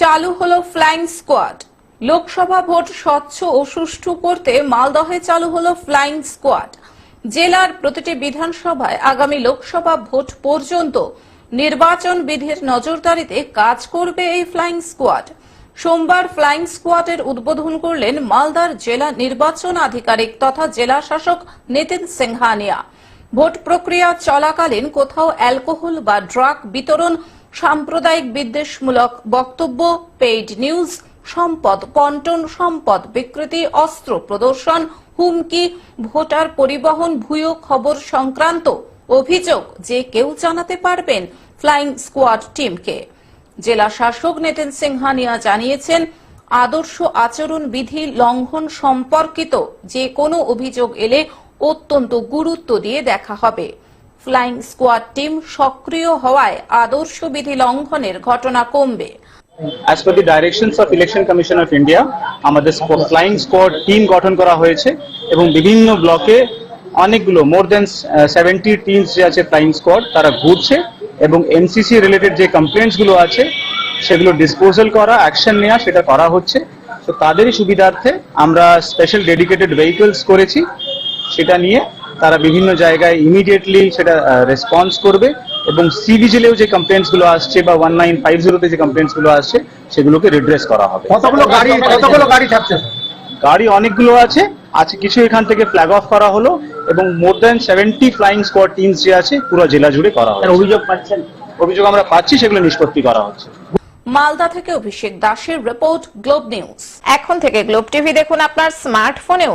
চালু হলো flying squad. Lok Sabha vote স্বচ্ছ ও সুষ্ঠু করতে মালদহে চালু হলো ফ্লাইং স্কোয়াড। জেলার প্রতিটি বিধানসভায় আগামী লোকসভা ভোট পর্যন্ত নির্বাচন বিধির নজরদারিতে কাজ করবে এই ফ্লাইং স্কোয়াড। সোমবার ফ্লাইং স্কোয়াডের উদ্বোধন করলেন মালদার জেলা নির্বাচন আধিকারিক তথা জেলা শাসক নিতিন সিংহানিয়া। ভোট প্রক্রিয়া চলাকালীন কোথাও অ্যালকোহল বা ড্রাগ বিতরণ সাম্প্রদায়িক বিদ্বেষমূলক বক্তব্য, পেইড নিউজ, সম্পদ বন্টন, সম্পদ বিকৃতি, অস্ত্র প্রদর্শন, হুমকি, ভোটার পরিবহন, ভুয়ো খবর সংক্রান্ত অভিযোগ যে কেউ জানাতে পারবেন ফ্লাইং স্কোয়াড টিমকে। জেলা শাসক নিতিন সিংহানিয়া জানিয়েছেন, আদর্শ আচরণ বিধি লঙ্ঘন সম্পর্কিত যে কোনো অভিযোগ এলে অত্যন্ত গুরুত্ব দিয়ে দেখা হবে। ফ্লাইং স্কোয়াড টিম সক্রিয় হওয়ায় আদর্শ বিধি লঙ্ঘনের ঘটনা কমবে। As per the directions of election commission of India আমাদের ফ্লাইং স্কোয়াড টিম গঠন করা হয়েছে এবং বিভিন্ন ব্লকে অনেকগুলো মোর দেন সেভেন্টি টিমস যে আছে ফ্লাইং স্কোয়াড তারা ঘুরছে এবং এনসিসি রিলেটেড যে কমপ্লেন্টসগুলো আছে, সেগুলো ডিসপোজাল করা অ্যাকশন নেওয়া সেটা করা হচ্ছে। তো তাদেরই সুবিধার্থে আমরা স্পেশাল ডেডিকেটেড ভেহিকলস করেছি। সেটা নিয়ে তারা বিভিন্ন জায়গায় ইমিডিয়েটলি সেটা রেসপন্স করবে এবং সিভিজিলেও যে কমপ্লেন্টসগুলো আসছে বা ওয়ান নাইন ফাইভ জিরোতে যে কমপ্লেন্টসগুলো আসছে সেগুলোকে রিড্রেস করা হবে। কতগুলো গাড়ি কতগুলো গাড়ি থাকছে? গাড়ি অনেকগুলো আছে আছে কিছু এখান থেকে ফ্ল্যাগ অফ করা হলো এবং more than seventy flying squad teams যে আছে পুরো জেলা জুড়ে করা হবে অভিযোগ পাচ্ছেন? অভিযোগ আমরা পাচ্ছি সেগুলো নিষ্পত্তি করা হচ্ছে। মালদা থেকে অভিষেক দাসের রিপোর্ট গ্লোব নিউজ। এখন থেকে গ্লোব টিভি দেখুন আপনার স্মার্টফোনেও